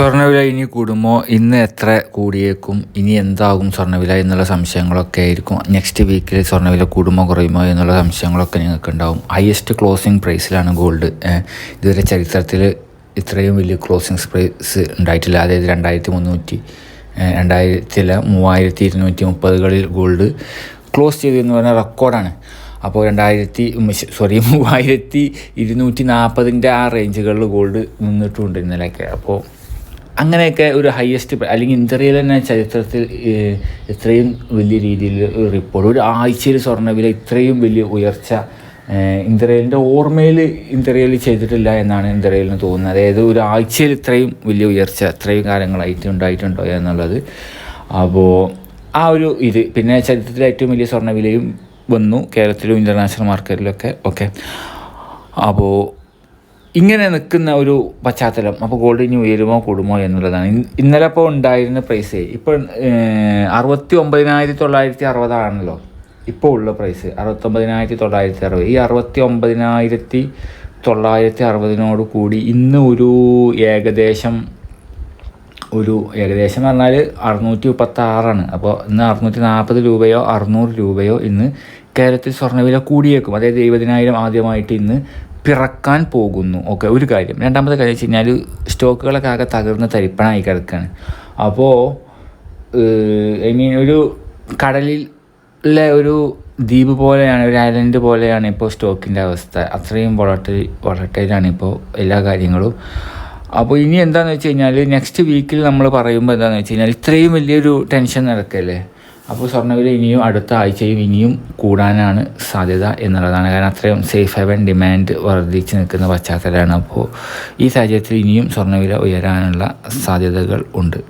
സ്വർണവില ഇനി കൂടുമോ? ഇന്ന് എത്ര കൂടിയേക്കും? ഇനി എന്താകും സ്വർണവില എന്നുള്ള സംശയങ്ങളൊക്കെ ആയിരിക്കും. നെക്സ്റ്റ് വീക്കിൽ സ്വർണവില കൂടുമോ കുറയുമോ എന്നുള്ള സംശയങ്ങളൊക്കെ നിങ്ങൾക്ക് ഉണ്ടാവും ഹയസ്റ്റ് ക്ലോസിംഗ് പ്രൈസിലാണ് ഗോൾഡ് ഇതുവരെ ചരിത്രത്തിൽ ഇത്രയും വലിയ ക്ലോസിംഗ് പ്രൈസ് ഉണ്ടായിട്ടില്ല. അതായത് രണ്ടായിരത്തി മുന്നൂറ്റി രണ്ടായിരത്തില മൂവായിരത്തി ഇരുന്നൂറ്റി മുപ്പതുകളിൽ ഗോൾഡ് ക്ലോസ് ചെയ്തു എന്ന് പറഞ്ഞാൽ റെക്കോർഡാണ്. അപ്പോൾ രണ്ടായിരത്തി സോറി മൂവായിരത്തി ഇരുന്നൂറ്റി നാൽപ്പതിന്റെ ആ റേഞ്ചുകളിൽ ഗോൾഡ് നിന്നിട്ടുണ്ട് ഇന്നലെയൊക്കെ. അപ്പോൾ അങ്ങനെയൊക്കെ ഒരു ഹയസ്റ്റ് അല്ലെങ്കിൽ ഇന്ത്യയിൽ തന്നെ ചരിത്രത്തിൽ ഇത്രയും വലിയ രീതിയിൽ റിപ്പോർട്ട് ഒരു ആഴ്ചയിൽ സ്വർണവില ഇത്രയും വലിയ ഉയർച്ച ഇന്ത്യയിലിന്റെ ഓർമ്മയിൽ ഇന്ത്യയിൽ ചെയ്തിട്ടില്ല എന്നാണ് ഇന്ത്യയിലിന് തോന്നുന്നത്. അതായത് ഒരു ആഴ്ചയിൽ ഇത്രയും വലിയ ഉയർച്ച ഇത്രയും കാലങ്ങളായിട്ട് ഉണ്ടായിട്ടുണ്ടോ എന്നുള്ളത്. അപ്പോൾ ആ ഒരു ഇത് പിന്നെ ചരിത്രത്തിലെ ഏറ്റവും വലിയ സ്വർണവിലയും വന്നു കേരളത്തിലും ഇന്റർനാഷണൽ മാർക്കറ്റിലൊക്കെ ഓക്കെ അപ്പോൾ ഇങ്ങനെ നിൽക്കുന്ന ഒരു പശ്ചാത്തലം അപ്പോൾ ഗോൾഡ് ഇനി ഉയരുമോ കൂടുമോ എന്നുള്ളതാണ്. ഇന്നലെ അപ്പോൾ ഉണ്ടായിരുന്ന പ്രൈസ് ഇപ്പോൾ അറുപത്തി ഒമ്പതിനായിരത്തി തൊള്ളായിരത്തി അറുപതാണല്ലോ ഇപ്പോൾ ഉള്ള പ്രൈസ് അറുപത്തൊമ്പതിനായിരത്തി തൊള്ളായിരത്തി അറുപത് ഈ അറുപത്തി ഒമ്പതിനായിരത്തി തൊള്ളായിരത്തി അറുപതിനോട് കൂടി ഇന്ന് ഒരു ഏകദേശം ഒരു ഏകദേശം പറഞ്ഞാൽ അറുന്നൂറ്റി മുപ്പത്തി ആറാണ് അപ്പോൾ ഇന്ന് അറുന്നൂറ്റി നാൽപ്പത് രൂപയോ അറുന്നൂറ് രൂപയോ ഇന്ന് കേരളത്തിൽ സ്വർണവില കൂടിയേക്കും. അതായത് എഴുപതിനായിരം ആദ്യമായിട്ട് ഇന്ന് പിറക്കാൻ പോകുന്നു. ഓക്കെ ഒരു കാര്യം. രണ്ടാമത്തെ കാര്യം വെച്ച് കഴിഞ്ഞാൽ സ്റ്റോക്കുകളൊക്കെ ആകെ തകർന്ന് തരിപ്പണായി കിടക്കുകയാണ് അപ്പോൾ ഐ മീൻ ഒരു കടലിലെ ഒരു ദ്വീപ് പോലെയാണ് ഒരു ഐലൻഡ് പോലെയാണ് ഇപ്പോൾ സ്റ്റോക്കിന്റെ അവസ്ഥ. അത്രയും വളർട്ട് വളട്ടയിലാണ് ഇപ്പോൾ എല്ലാ കാര്യങ്ങളും. അപ്പോൾ ഇനി എന്താണെന്ന് വെച്ച് കഴിഞ്ഞാൽ നെക്സ്റ്റ് വീക്കിൽ നമ്മൾ പറയുമ്പോൾ എന്താണെന്ന് വെച്ച് കഴിഞ്ഞാൽ ഇത്രയും വലിയൊരു ടെൻഷൻ നടക്കല്ലേ? അപ്പോൾ സ്വർണവില ഇനിയും അടുത്ത ആഴ്ചയും ഇനിയും കൂടാനാണ് സാധ്യത എന്നുള്ളതാണ്. കാരണം അത്രയും സേഫ് ഹെവൻ ഡിമാൻഡ് വർദ്ധിച്ച് നിൽക്കുന്ന പശ്ചാത്തലമാണ്. അപ്പോൾ ഈ സാഹചര്യത്തിൽ ഇനിയും സ്വർണവില ഉയരാനുള്ള സാധ്യതകൾ ഉണ്ട്.